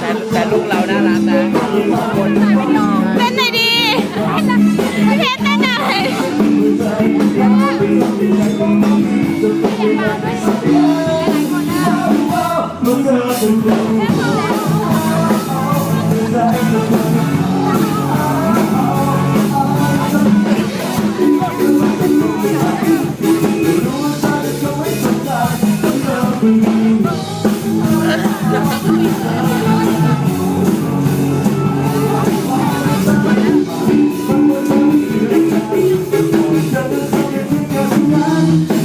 แต่แต่ลูกเราน่ารักนะเต้นหน่ดีเพชนหน่อยเ on.